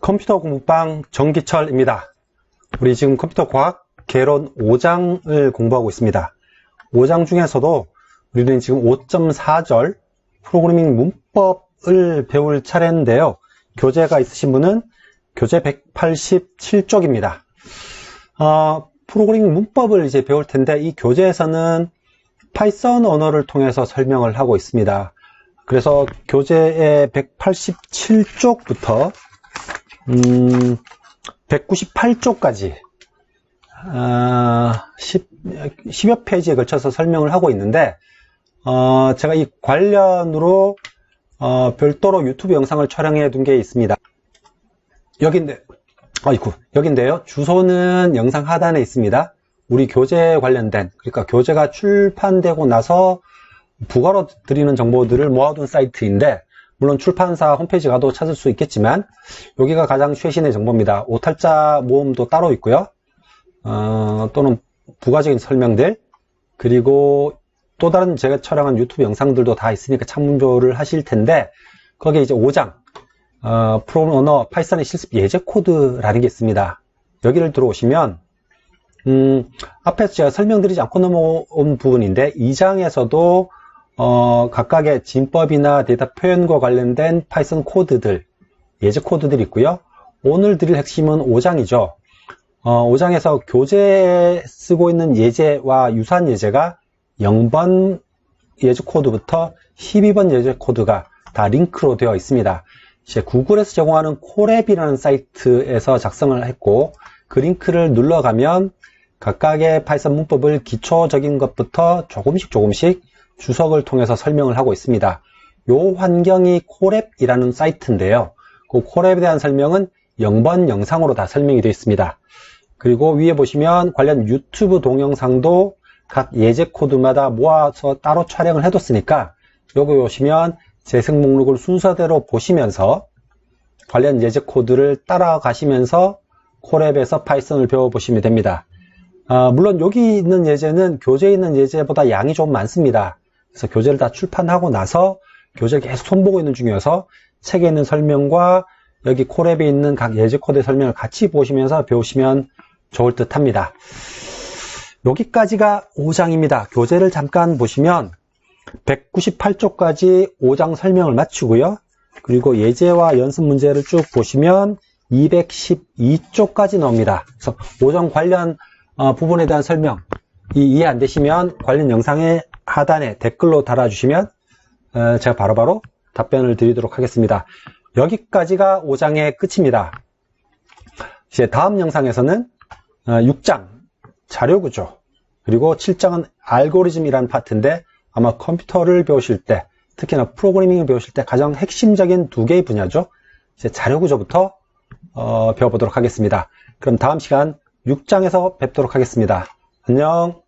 컴퓨터 공부방 정기철입니다. 우리 지금 컴퓨터 과학 개론 5장을 공부하고 있습니다. 5장 중에서도 우리는 지금 5.4절 프로그래밍 문법을 배울 차례인데요. 교재가 있으신 분은 교재 187쪽입니다. 어, 프로그래밍 문법을 이제 배울 텐데 이 교재에서는 파이썬 언어를 통해서 설명을 하고 있습니다. 그래서 교재의 187쪽부터 음, 198쪽까지 어, 10, 10여 페이지에 걸쳐서 설명을 하고 있는데 어, 제가 이 관련으로 어, 별도로 유튜브 영상을 촬영해 둔 게 있습니다. 여기인데, 아이고, 여긴데요. 주소는 영상 하단에 있습니다. 우리 교재 관련된, 그러니까 교재가 출판되고 나서 부가로 드리는 정보들을 모아둔 사이트인데, 물론 출판사 홈페이지 가도 찾을 수 있겠지만, 여기가 가장 최신의 정보입니다. 오탈자 모음도 따로 있고요. 어, 또는 부가적인 설명들, 그리고 또 다른 제가 촬영한 유튜브 영상들도 다 있으니까 참조를 하실 텐데, 거기에 이제 5장, 어, 프로그램 언어 파이썬의 실습 예제 코드라는 게 있습니다. 여기를 들어오시면, 음, 앞에서 제가 설명드리지 않고 넘어온 부분인데, 2장에서도 어, 각각의 진법이나 데이터 표현과 관련된 파이썬 코드들, 예제 코드들이 있고요. 오늘 드릴 핵심은 5장이죠. 어, 5장에서 교재에 쓰고 있는 예제와 유사한 예제가 0번 예제 코드부터 12번 예제 코드가 다 링크로 되어 있습니다. 이제 구글에서 제공하는 코랩이라는 사이트에서 작성을 했고 그 링크를 눌러가면 각각의 파이썬 문법을 기초적인 것부터 조금씩 조금씩 주석을 통해서 설명을 하고 있습니다. 요 환경이 코랩이라는 사이트인데요. 그 코랩에 대한 설명은 0번 영상으로 다 설명이 되어 있습니다. 그리고 위에 보시면 관련 유튜브 동영상도 각 예제 코드마다 모아서 따로 촬영을 해뒀으니까 여기 오시면 재생 목록을 순서대로 보시면서 관련 예제 코드를 따라가시면서 코랩에서 파이썬을 배워보시면 됩니다. 아, 물론 여기 있는 예제는 교재에 있는 예제보다 양이 좀 많습니다. 그래서 교재를 다 출판하고 나서 교재를 계속 손보고 있는 중이어서 책에 있는 설명과 여기 코랩에 있는 각 예제 코드의 설명을 같이 보시면서 배우시면 좋을 듯 합니다. 여기까지가 5장입니다. 교재를 잠깐 보시면 198쪽까지 5장 설명을 마치고요. 그리고 예제와 연습 문제를 쭉 보시면 212쪽까지 나옵니다. 그래서 5장 관련 어, 부분에 대한 설명 이해 안 되시면 관련 영상의 하단에 댓글로 달아주시면 어, 제가 바로바로 바로 답변을 드리도록 하겠습니다. 여기까지가 5장의 끝입니다. 이제 다음 영상에서는 6장 어, 자료 구조 그리고 7장은 알고리즘이라는 파트인데 아마 컴퓨터를 배우실 때 특히나 프로그래밍을 배우실 때 가장 핵심적인 두 개의 분야죠. 이제 자료 구조부터 어, 배워보도록 하겠습니다. 그럼 다음 시간 6장에서 뵙도록 하겠습니다. 안녕